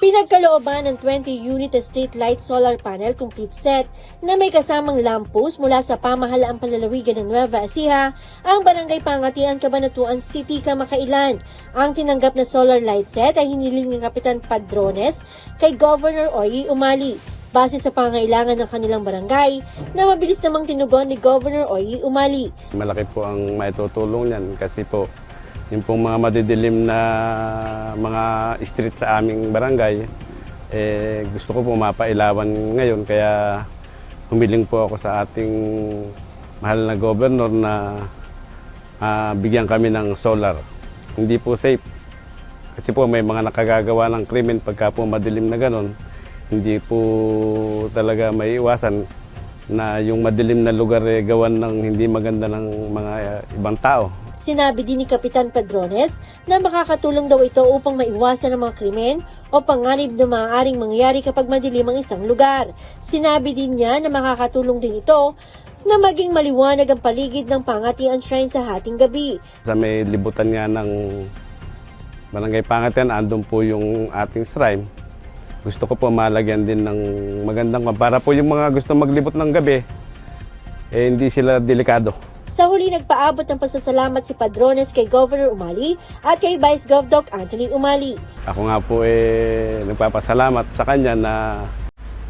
Pinagkalooban ng 20-unit street light solar panel complete set na may kasamang lamppost mula sa pamahalaang panlalawigan ng Nueva Ecija ang Barangay Pangatian, Cabanatuan City, Kamakailan. Ang tinanggap na solar light set ay hiniling ni Kapitan Padrones kay Governor Oyi Umali base sa pangailangan ng kanilang barangay na mabilis namang tinugon ni Governor Oyi Umali. Malaki po ang maitutulong niyan kasi po yung pong mga madidilim na mga street sa aming barangay, eh, gusto ko po mapailawan ngayon kaya humiling po ako sa ating mahal na governor na ah, bigyan kami ng solar. Hindi po safe. Kasi po may mga nakagagawa ng krimen pagka po madilim na ganon. Hindi po talaga may iwasan na yung madilim na lugar eh, gawan ng hindi maganda ng mga eh, ibang tao. Sinabi din ni Kapitan Padrones na makakatulong daw ito upang maiwasan ang mga krimen o panganib na maaaring mangyari kapag madilim ang isang lugar. Sinabi din niya na makakatulong din ito na maging maliwanag ang paligid ng pangatian shrine sa hating gabi. Sa may libutan nga ng Barangay Pangatian, andun po yung ating shrine. Gusto ko po malagyan din ng magandang para po yung mga gusto maglibot ng gabi, eh, hindi sila delikado. Sa huli nagpaabot ng pasasalamat si Padrones kay Governor Umali at kay Vice Gov Doc Anthony Umali. Ako nga po eh, nagpapasalamat sa kanya na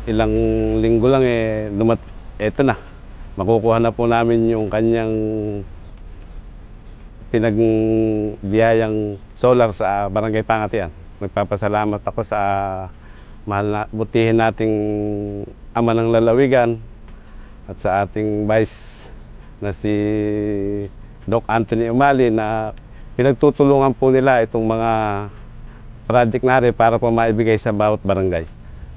ilang linggo lang eh, lumat, eto na. Makukuha na po namin yung kanyang pinagbiyayang solar sa Barangay Pangatian. Nagpapasalamat ako sa mahal na, butihin nating ama ng lalawigan at sa ating vice na si Doc Anthony Umali na pinagtutulungan po nila itong mga project natin para po maibigay sa bawat barangay.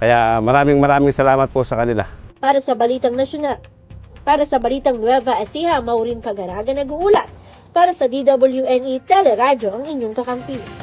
Kaya maraming maraming salamat po sa kanila. Para sa Balitang Nasyonal. Para sa Balitang Nueva Ecija, Maureen Pagaraga nag-uulat. Para sa DWNE Teleradyo, ang inyong kakampi.